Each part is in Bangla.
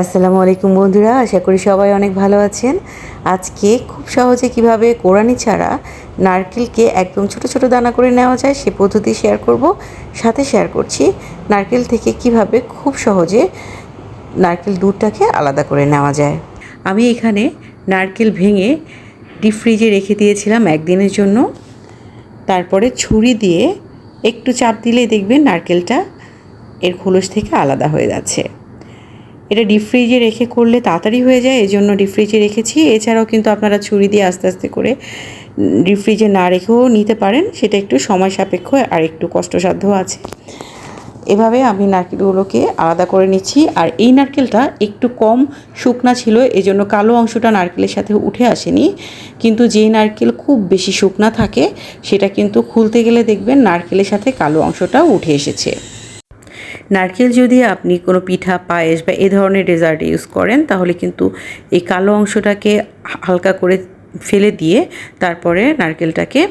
আসসালামু আলাইকুম বন্ধুরা, আশা করি সবাই অনেক ভালো আছেন। আজকে খুব সহজে কীভাবে কোরআনি ছাড়া নারকেলকে একদম ছোট ছোট দানা করে নেওয়া যায় সে পদ্ধতি শেয়ার করব। সাথে শেয়ার করছি নারকেল থেকে কীভাবে খুব সহজে নারকেল দুধটাকে আলাদা করে নেওয়া যায়। আমি এখানে নারকেল ভেঙে ডিপ ফ্রিজে রেখে দিয়েছিলাম একদিনের জন্য। তারপরে ছুরি দিয়ে একটু চাপ দিলেই দেখবেন নারকেলটা এর খোলস থেকে আলাদা হয়ে যাচ্ছে। এটা ডিপ ফ্রিজে রেখে করলে তাড়াতাড়ি হয়ে যায় এই জন্য ডিপ ফ্রিজে রেখেছি। এছাড়াও কিন্তু আপনারা ছুরি দিয়ে আস্তে আস্তে করে ডিপ ফ্রিজে না রেখেও নিতে পারেন, সেটা একটু সময় সাপেক্ষ আর একটু কষ্টসাধ্য আছে। এভাবে আমি নারকেলগুলোকে আলাদা করে নিচ্ছি, আর এই নারকেলটা একটু কম শুকনা ছিল, এজন্য কালো অংশটা নারকেলের সাথে উঠে আসেনি। কিন্তু যেই নারকেল খুব বেশি শুকনা থাকে, সেটা কিন্তু খুলতে গেলে দেখবেন নারকেলের সাথে কালো অংশটাও উঠে এসেছে। নারকেল যদি আপনি কোনো পিঠা, পায়েস বা এ ধরনের ডেজার্ট ইউজ করেন, তাহলে কিন্তু এই কালো অংশটাকে হালকা করে ফেলে দিয়ে তারপরে নারকেলটাকে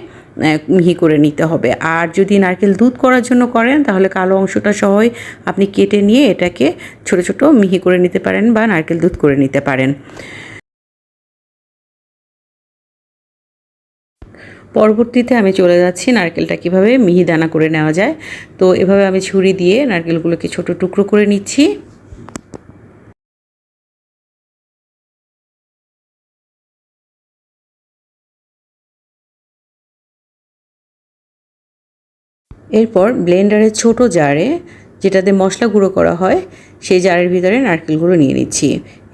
মিহি করে নিতে হবে। আর যদি নারকেল দুধ করার জন্য করেন, তাহলে কালো অংশটা সহই আপনি কেটে নিয়ে এটাকে ছোট ছোট মিহি করে নিতে পারেন বা নারকেল দুধ করে নিতে পারেন। পরবর্তীতে আমি চলে যাচ্ছি নারকেলটা কীভাবে মিহি দানা করে নেওয়া যায়। তো এভাবে আমি ছুরি দিয়ে নারকেলগুলোকে ছোট টুকরো করে নিচ্ছি। এরপর ব্লেন্ডারের ছোট জারে যেটাতে মশলা গুঁড়ো করা হয়, সেই জারের ভিতরে নারকেলগুলো নিয়ে নিচ্ছি।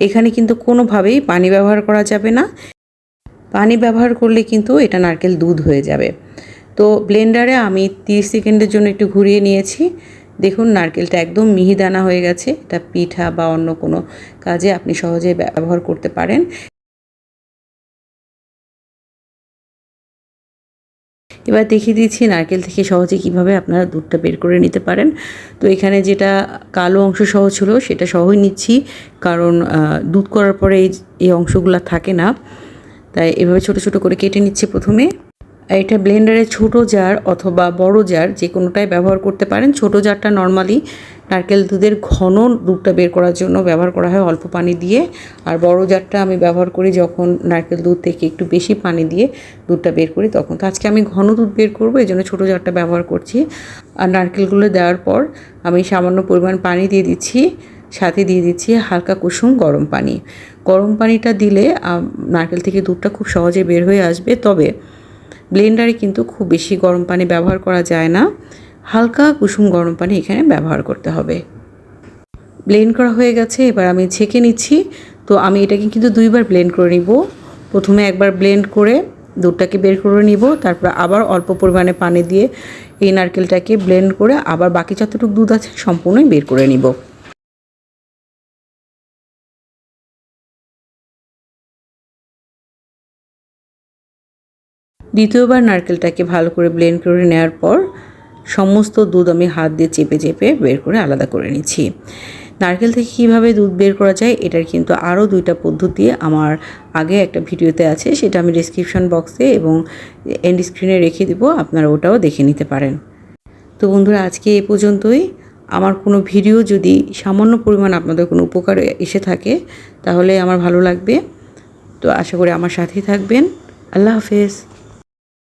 এখানে কিন্তু কোনোভাবেই পানি ব্যবহার করা যাবে না। পানি ব্যবহার করলে কিন্তু এটা নারকেল দুধ হয়ে যাবে। তো ব্লেন্ডারে আমি তিরিশ সেকেন্ডের জন্য একটু ঘুরিয়ে নিয়েছি। দেখুন, নারকেলটা একদম মিহিদানা হয়ে গেছে। এটা পিঠা বা অন্য কোনো কাজে আপনি সহজে ব্যবহার করতে পারেন। এবার দেখিয়ে দিচ্ছি নারকেল থেকে সহজে কীভাবে আপনারা দুধটা বের করে নিতে পারেন। তো এখানে যেটা কালো অংশ সহ ছিল সেটা সহই নিচ্ছি। কারণ দুধ করার পরে এই অংশগুলো থাকে না। তাই এভাবে ছোট ছোট করে কেটে নিচ্ছে প্রথমে। এটা ব্লেন্ডারে ছোট জার অথবা বড় জার যে কোনোটাই ব্যবহার করতে পারেন। ছোট জারটা নর্মালি নারকেল দুধের ঘন দুধটা বের করার জন্য ব্যবহার করা হয় অল্প পানি দিয়ে। আর বড় জারটা আমি ব্যবহার করি যখন নারকেল দুধ থেকে একটু বেশি পানি দিয়ে দুধটা বের করি তখন। তো আজকে আমি ঘন দুধ বের করব, এই জন্য ছোটো জারটা ব্যবহার করছি। আর নারকেলগুলো দেওয়ার পর আমি সামান্য পরিমাণ পানি দিয়ে দিচ্ছি। সাথে দিয়ে দিচ্ছি হালকা কুসুম গরম পানি। গরম পানিটা দিলে নারকেল থেকে দুধটা খুব সহজে বের হয়ে আসবে। তবে ব্লেন্ডারে কিন্তু খুব বেশি গরম পানি ব্যবহার করা যায় না। হালকা কুসুম গরম পানি এখানে ব্যবহার করতে হবে। ব্লেন্ড করা হয়ে গেছে, এবার আমি ছেঁকে নিচ্ছি। তো আমি এটাকে কিন্তু দুইবার ব্লেন্ড করে নিব। প্রথমে একবার ব্লেন্ড করে দুধটাকে বের করে নিব, তারপর আবার অল্প পরিমাণে পানি দিয়ে এই নারকেলটাকে ব্লেন্ড করে আবার বাকি যতটুকু দুধ আছে সম্পূর্ণই বের করে নিব। দ্বিতীয়বার নারকেলটাকে ভালো করে ব্লেন্ড করে নেওয়ার পর সমস্ত দুধ আমি হাত দিয়ে চেপে চেপে বের করে আলাদা করে নিচ্ছি। নারকেল থেকে কীভাবে দুধ বের করা যায় এটার কিন্তু আরও দুইটা পদ্ধতি আমার আগে একটা ভিডিওতে আছে, সেটা আমি ডিসক্রিপশন বক্সে এবং এন্ড স্ক্রিনে রেখে দেবো, আপনারা ওটাও দেখে নিতে পারেন। তো বন্ধুরা, আজকে এ পর্যন্তই। আমার কোনো ভিডিও যদি সামান্য পরিমাণ আপনাদের কোনো উপকার এসে থাকে, তাহলে আমার ভালো লাগবে। তো আশা করি আমার সাথেই থাকবেন। আল্লাহ হাফেজ।